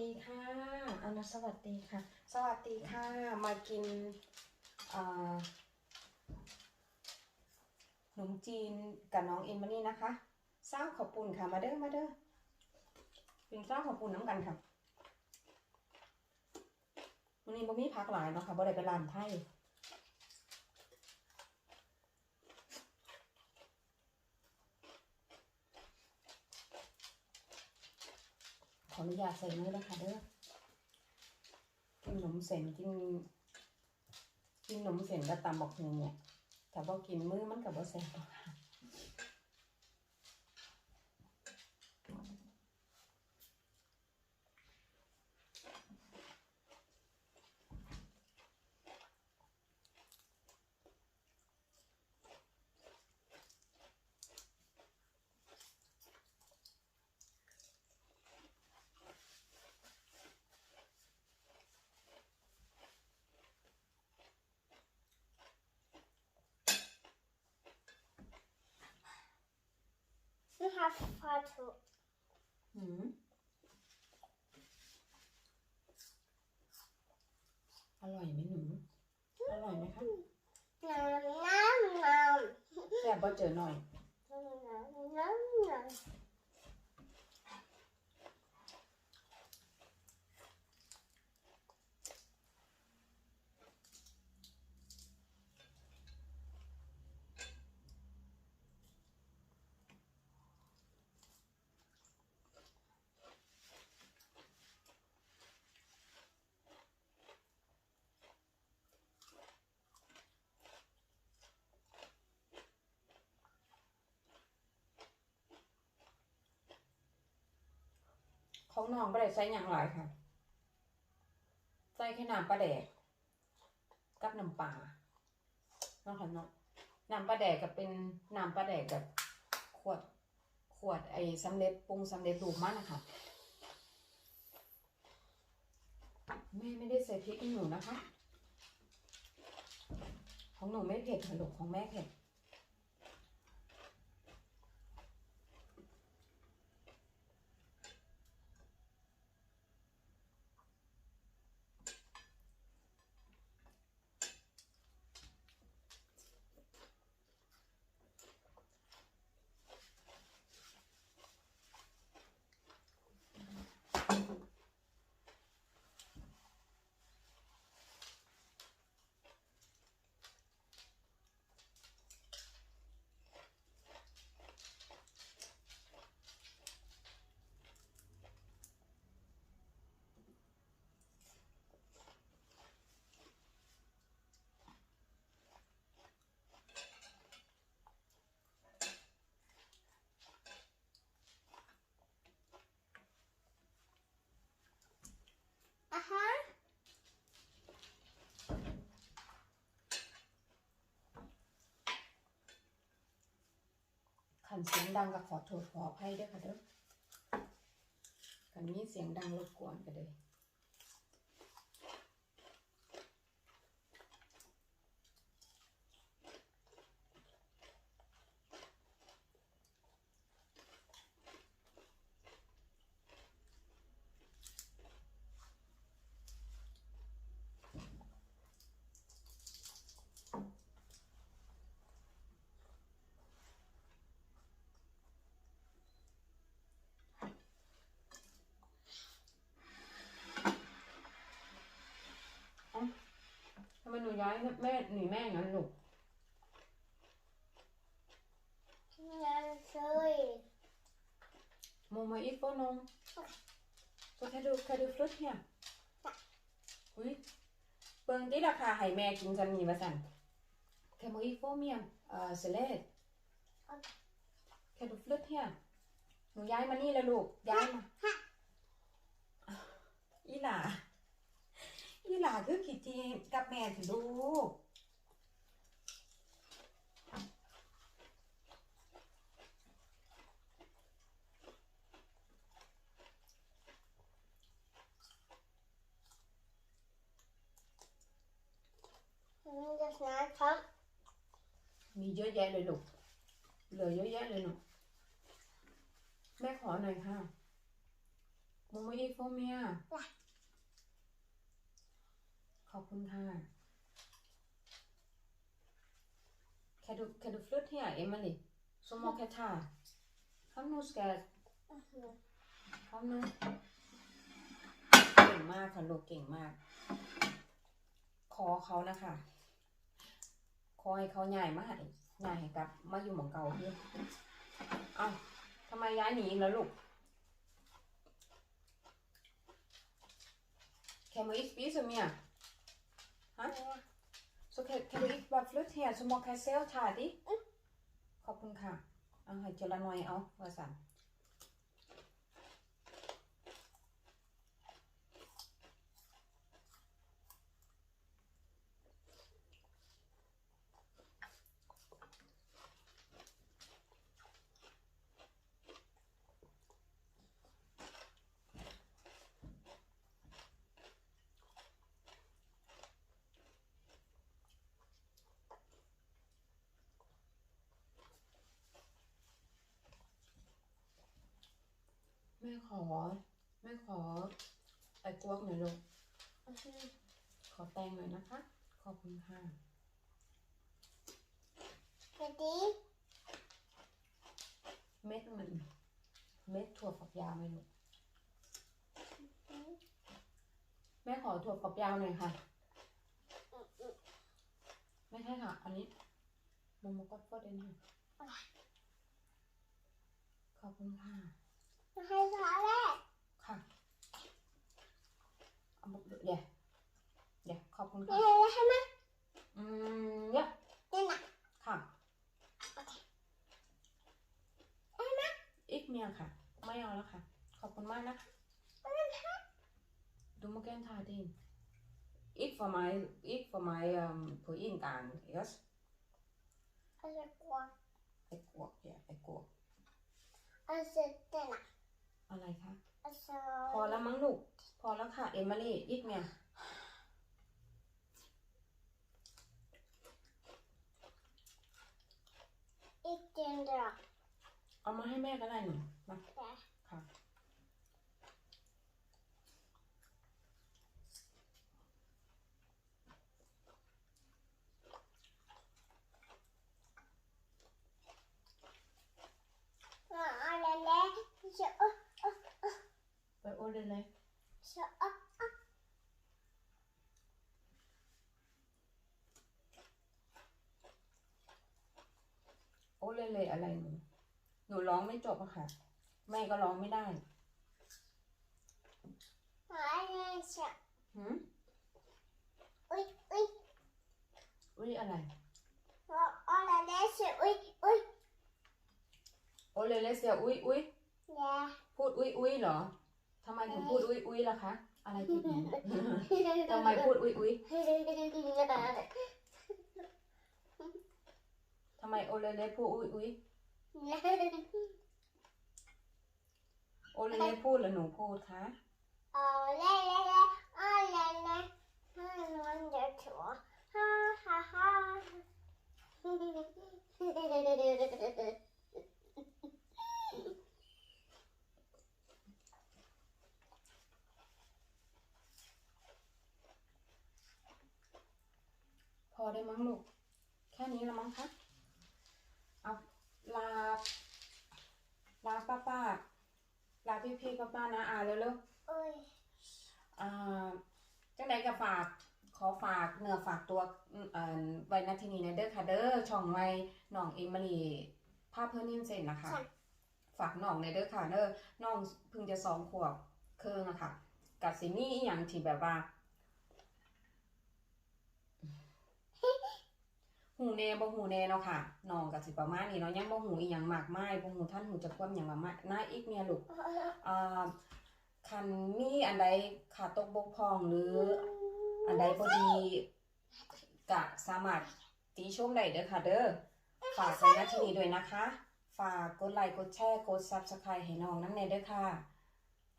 ดีค่ะอานาสวัสดีค่ะ สวัสดีค่ะ มากินขนมจีนกับน้องอินมานี่นะคะเศร้าวขอบปุ่นค่ะ มาเด้อ มาเด้อเป็นเศร้าวขอบปุ่นน้ำกันค่ะวันนี้บ่มีพักหลายเนาะค่ะบ่ได้ไปร้านไทย ออนุญาตใส่มือแล้วค่ะเด้อกินขนมเส้นกินกินขนมเส้นกัตตำบอกหุ่งเนี่ยแต่บ่กินมือมันกับบ่แซ่บค่ะ You have photo. หืมอร่อยไหมหนู อร่อยไหมคะ Nom nom nom. แซ่บบ่เจอหน่อย ของน้องบ่ได้ใส่หยังหลายค่ะ ใส่แค่น้ำปลาแดก กับน้ำปลาเนาะค่ะเนาะน้ำปลาแดกกับเป็นน้ำปลาแดกแบบขวดขวดไอ้สำเร็จปรุงสำเร็จรูปมันนะคะแม่ไม่ได้ใส่พริกให้หนูนะคะ ของหนูไม่เผ็ดค่ะลูกของแม่เผ็ด ขันเสียงดังก็ขอโทษขออภัยด้วยค่ะเด้อขันมีเสียงดังรบกวนกันเลย หนูย้ายแม่หนีแม่อย่างนั้นลูก Nom sorry. โมมาอีกโฟนงก็แค่ดูแค่ดูฟลุตเนี่ยอุ้ยเบิ่งที่ราคาให้แม่กินกันนี่มาสั่นแค่โมอีกโฟเมียมเอ่อเซเลสแค่ดูฟลุตเนี่ยหนูย้ายมานี่แล้วลูกย้ายมาอีหล่า อีหล่าคือขีจีกับแม่ถึลูก Just not come. มีเยอะแยะเลยลูก เหลือเยอะแยะเลยหนูแม่ขอหน่อยค่ะ Mamma eat for me อะ ขอบคุณค่ะ Kan du, kan du flytte her, Emily? Så må kan tage. Kom nu, skat. Kom nu. เก่งมากค่ะลูกเก่งมากคอเขานะคะคอให้เขาใหญ่มาให้ใหญ่กลับมาอยู่หมองเก่าพี่เอ้าทำไมย้ายหนีอีกแล้วลูก Kan man ikke spise mere? Hæ? Så kan, kan du ikke bare flytte her, så må kan selv tage det? ขอบคุณค่ะ เอาให้เจรหน่อยเอาว่าสั่น ม่ขอ แม่ขอไอ้กวกหน่อยลูกขอแตงหน่อยนะคะ ขอบคุณค่ะ Ready? เม็ดมัน เม็ดถั่วฝักยาวไหมลูกแม่ขอถั่วฝักยาวหน่อยค่ะ ไม่ใช่ค่ะ อันนี้โมโมก็ฟอดเดนค่ะขอบคุณค่ะ Hai gió đấy. ค่ะเอาบุกเดี๋ยวเดี๋ยวขอบคุณ Này ค่ะ này hai má. อืมเนี่ย Đây nè. ค่ะอีกเมียค่ะ ไม่เอาแล้วค่ะ ขอบคุณมากนะคะดูมาแกนทาดินอีก for my อีก for my um ผู้หญิงกลาง yes Ở đây qua. ไอ้กวกเนี่ยไอ้กวก Ở đây đây nè. อะไรคะ Ở พอ đây. แล้วมั้งลูก พอแล้วค่ะ เอมิลี่อีกเมีย Ít tiền được. เอามาให้แม่ก็ได้หนูมา Dạ. ค่ะ Mà ở đây đây. Sợ. ไปโอเดนเลย Sợ. โอ เลเลอะไรหนูหนูร้องไม่จบอะค่ะ แม่ก็ร้องไม่ได้ Mà ở đây sợ. หืม Ui ui. อุ้ยอะไร Mà ở đây đây sợ. Ui ui. โอเลเลเสียอุ้ยอุ้ย Dạ. พูดอุ้ยอุ้ยเหรอทำไมถึงพูดอุ้ยอุ้ยล่ะคะ อะไรผิดเนี่ยทำไมพูดอุ้ยอุ้ยทำไมโอเลเลพูดอุ้ยอุ้ยโอเลเลพูดหรือหนูพูดคะ Ờ, đây, đây, đây. Ờ, đây, đây. Hai con dở chùa. Ha, ha, ha. พอได้มั้งลูก แค่นี้ละมั้งคะ เอาลา ลาป้าป้าลาพี่พี่ป้าป้านะอาเร็วๆ Ôi, อ่าจังใดก็ฝากขอฝากเนื้อฝากตัวอืมเอ่อไว้นาทีนี้นะเด้อค่ะเด้อช่องไว้น้องเอมิลีภาพเพื่อนนิ่มเซนนะคะค่ะฝากน้องในเด้อค่ะเด้อน้องเพิ่งจะสองขวบครึ่งอะค่ะกับสิมีอหย่างที่แบบว่า หูแน่บ่หูแน่เนาะค่ะน้องก็สิประมาณนี้เนาะยังบ่หูอีหยังมากมายบ่หูท่านหูจะความหยังมากมายน่าอีกเนี่ยลูกอ่าคันมีอันใดขาดตกบกพร่องหรืออันใดบ่ดีกะสามารถติชมได้เด้อค่ะ เด้อฝากไว้ณที่นี้ด้วยนะคะ ฝากกดไลค์กดแชร์กด Subscribe ให้น้องน้ำเน่เด้อค่ะ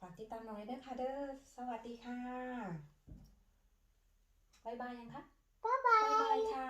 ฝากติดตามน้องเด้อค่ะ เด้อสวัสดีค่ะบ๊ายบายยังคะบายบายค่ะ